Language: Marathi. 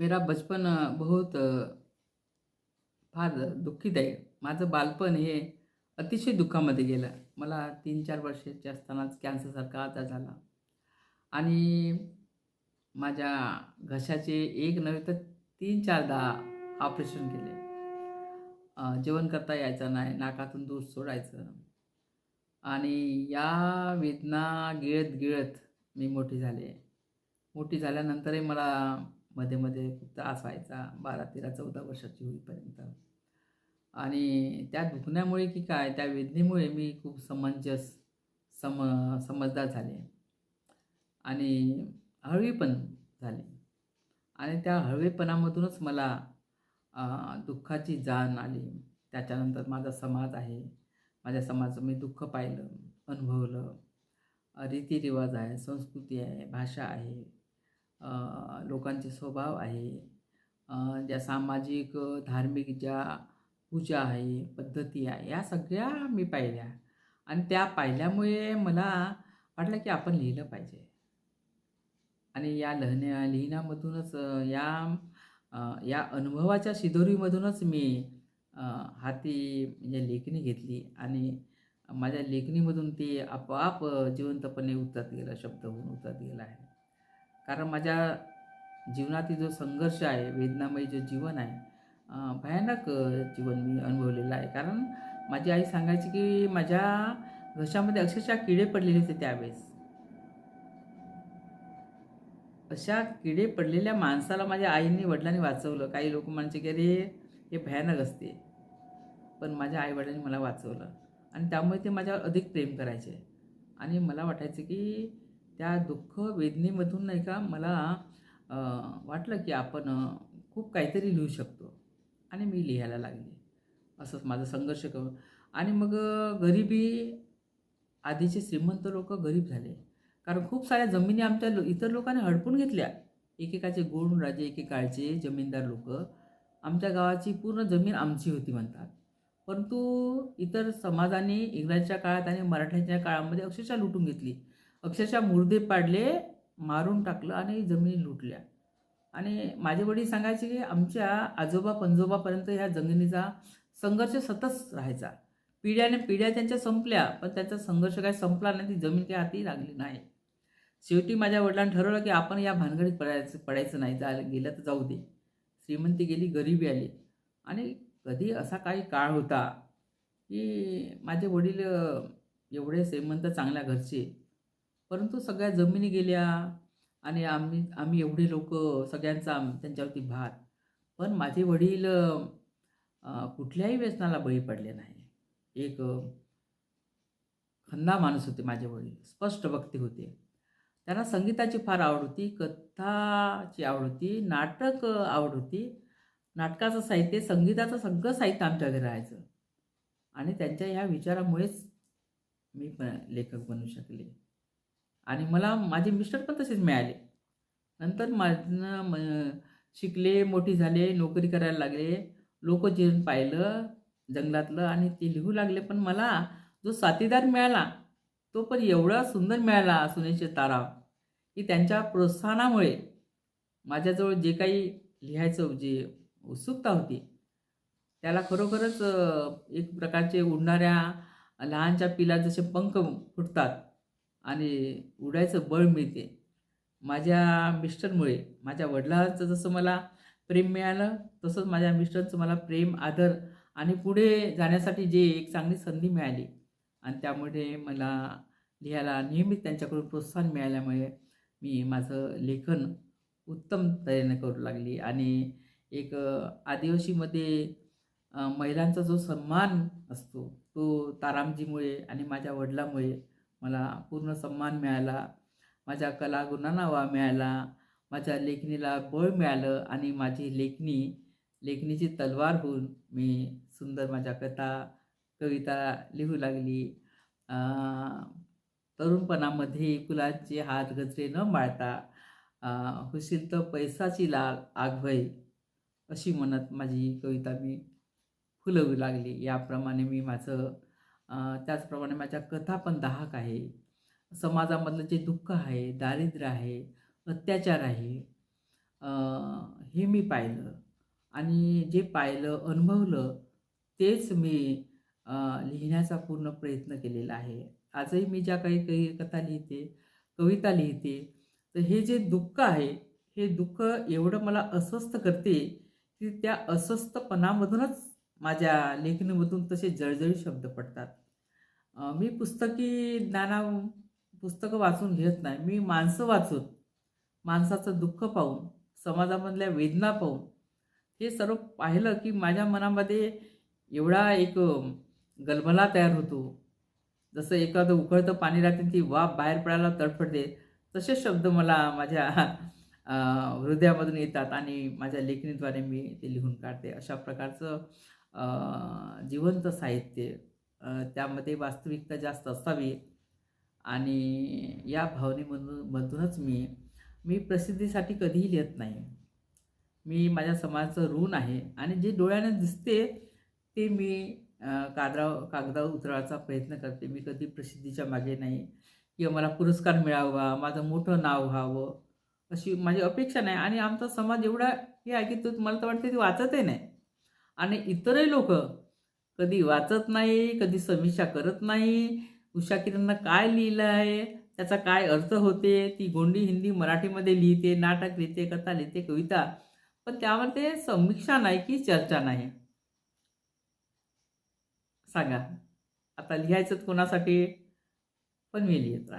मेरा बचपन बहुत फार दुःखीत आहे. माझं बालपण हे अतिशय दुःखामध्ये गेलं. मला 3-4 वर्षाचे असतानाच कॅन्सरसारखा आजार झाला आणि माझ्या घशाचे एक नव्हे तर 3-4दा ऑपरेशन केले. जेवण करता यायचं नाही, नाकातून दूध सोडायचं आणि या वेदना गिळत-गिळत मी मोठी झाले. मोठी झाल्यानंतरही मला मध्ये-मध्ये खूप त्रास व्हायचा 12, 13, 14 वर्षाची होईपर्यंत. आणि त्या दुखण्यामुळे की काय, त्या वेदनेमुळे मी खूप समंजस, सम समजदार झाले आणि हळवीपण झाले. आणि त्या हळवेपणामधूनच मला दुःखाची जाण आली. त्याच्यानंतर माझा समाज आहे. माझ्या समाजाचं मी दुःख पाहिलं, अनुभवलं. रीतिरिवाज आहे, संस्कृती आहे, भाषा आहे, लोकांचे स्वभाव आहे, ज्या सामाजिक, धार्मिक ज्या पूजा आहे, पद्धती आहे, या सगळ्या मी पाहिल्या आणि त्या पाहिल्यामुळे मला वाटलं की आपण लिहिलं पाहिजे. आणि या लहण्या लिहिण्यामधूनच या या अनुभवाच्या शिदोरीमधूनच मी हाती म्हणजे लेखणी घेतली आणि माझ्या लेखणीमधून ते आपोआप जिवंतपणे उतरत गेलं, शब्द होऊन उतरत गेला आहे. कारण माझ्या जीवनातील जो संघर्ष आहे, वेदनामयी जे जीवन आहे, भयानक जीवन मी अनुभवलेलं आहे. कारण माझी आई सांगायची की माझ्या घशामध्ये अक्षरशः किडे पडलेले होते त्यावेळेस. अशा किडे पडलेल्या माणसाला माझ्या आईनी, वडिलांनी वाचवलं. काही लोक म्हणायचे की "अरे, हे भयानक असते." पण माझ्या आई-वडिलांनी मला वाचवलं आणि त्यामुळे ते माझ्यावर अधिक प्रेम करायचे आणि मला वाटायचं की त्या दुःख वेदनेमधून नाही का मला वाटलं की आपण खूप काहीतरी लिहू शकतो आणि मी लिहायला लागले. असंच माझा संघर्ष करू आणि मग गरिबी आधीचे श्रीमंत लोक गरीब झाले. कारण खूप साऱ्या जमिनी आमच्या लो इतर लोकांनी हडपून घेतल्या. एकेकाचे गोंडराजे, एकेकाळचे जमीनदार लोक आमच्या गावाची पूर्ण जमीन आमची होती म्हणतात. परंतु इतर समाजाने इंग्रजांच्या काळात आणि मराठ्यांच्या काळामध्ये अक्षरशः लुटून घेतली. अक्षरशः मुर्दे पाडले, मारून टाकलं आणि जमिनी लुटल्या. आणि माझे वडील सांगायचे की आमच्या आजोबा-पणजोबापर्यंत ह्या जमिनीचा संघर्ष सतत राहायचा. पिढ्याने पिढ्या त्यांच्या संपल्या, पण त्यांचा संघर्ष काय संपला नाही. ती जमीन काही हाती लागली नाही. शेवटी माझ्या वडिलांनी ठरवलं की आपण या भानगडीत पडायचं पडायचं नाही. जा गेलं तर जाऊ दे. श्रीमंती गेली, गरिबी आली आणि कधी असा काही काळ होता की माझे वडील एवढे श्रीमंत चांगल्या घरचे, परंतु सगळ्या जमिनी गेल्या आणि आम्ही आम्ही एवढे लोक सगळ्यांचा त्यांच्यावरती भार. पण माझे वडील कुठल्याही व्यसनाला बळी पडले नाही. एक खंदा माणूस होते माझे वडील. स्पष्ट वक्ते होते. त्यांना संगीताची फार आवड होती, कथाची आवड होती, नाटक आवड होती. नाटकाचं साहित्य, संगीताचं सगळं साहित्य आमच्या घरी राहायचं आणि त्यांच्या ह्या विचारामुळेच मी पण लेखक बनू शकले आणि मला माझे मिस्टर पण तसेच मिळाले. नंतर माझं म शिकले, मोठी झाले, नोकरी करायला लागले. लोकजीवन पाहिलं जंगलातलं आणि ते लिहू लागले. पण मला जो साथीदार मिळाला, तो पण एवढा सुंदर मिळाला, सुनेचे तारा, की त्यांच्या प्रोत्साहनामुळे माझ्याजवळ जे काही लिहायचं जे उत्सुकता होती, त्याला खरोखरच एक प्रकारचे उडणाऱ्या लहानच्या पिला जसे पंख फुटतात आणि उडायचं बळ मिळते. माझ्या मिस्टरमुळे, माझ्या वडिलांचं जसं मला प्रेम मिळालं, तसंच माझ्या मिस्टरचं मला प्रेम, आदर आणि पुढे जाण्यासाठी जे एक चांगली संधी मिळाली आणि त्यामुळे मला लिहायला नियमित त्यांच्याकडून प्रोत्साहन मिळाल्यामुळे मी माझं लेखन उत्तम तऱ्हेने करू लागली आणि एक आदिवासीमध्ये महिलांचा जो सन्मान असतो, तो तारामजीमुळे आणि माझ्या वडिलामुळे मला पूर्ण सन्मान मिळाला. माझ्या कलागुणांना वाव मिळाला. माझ्या लेखणीला बळ मिळालं आणि माझी लेखणी, लेखणीची तलवार होऊन मी सुंदर माझ्या कथा, कविता लिहू लागली. तरुणपणामध्ये फुलांचे हात गजरे न माळता हुशील तर पैसाची लाल आग अशी म्हणत माझी कविता मी फुलवू लागली. याप्रमाणे मी माझं त्याचप्रमाणे माझ्या कथा पण दाहक आहे. समाजामधलं जे दुःख आहे, दारिद्र्य आहे, अत्याचार आहे, हे मी पाहिलं. आणि जे पाहिलं अनुभवलं तेच मी लिहिण्याचा पूर्ण प्रयत्न केलेला आहे. आजही मी ज्या काही काही कथा लिहिते कविता लिहिते तर हे जे दुःख आहे हे दुःख एवढं मला अस्वस्थ करते की त्या अस्वस्थपणामधूनच माझ्या लेखणीमधून तसे जळजळी शब्द पडतात. मी पुस्तकी ज्ञाना पुस्तकं वाचून घेत नाही. मी माणसं वाचून माणसाचं दुःख पाहून समाजामधल्या वेदना पाहून हे सर्व पाहिलं की माझ्या मनामध्ये एवढा एक गलमला गलबला तयार होतो. जसं एखादं उकळतं पाणी राहते ती वाफ बाहेर पडायला तडफडते तसे शब्द मला माझ्या हृदयामधून येतात आणि माझ्या लेखणीद्वारे मी ते लिहून काढते. अशा प्रकारचं जिवंत साहित्य त्यामध्ये वास्तविकता जास्त असावी. आणि या भावनेमधून मधूनच मी मी प्रसिद्धीसाठी कधीही लिहित नाही. मी माझ्या समाजाचं ऋण आहे आणि जे डोळ्याने दिसते ते मी कागदाव कागदावर उतरवायचा प्रयत्न करते. मी कधी प्रसिद्धीच्या मागे नाही. किंवा मला पुरस्कार मिळावा माझं मोठं नाव व्हावं अशी माझी अपेक्षा नाही. आणि आमचा समाज एवढा हे आहे की तो मला तर वाटते ते वाचतही नाही. आणि इतरही लोक कधी वाचत नाही कधी समीक्षा करत नाही. उषा किरणनं काय लिहिलं आहे? त्याचा काय अर्थ होते? ती गोंडी हिंदी मराठीमध्ये लिहिते नाटक लिहिते कथा लिहिते कविता. पण त्यावर ते समीक्षा नाही की चर्चा नाही. सांगा. आता लिहायचं कोणासाठी? पण मी लिहित राहते.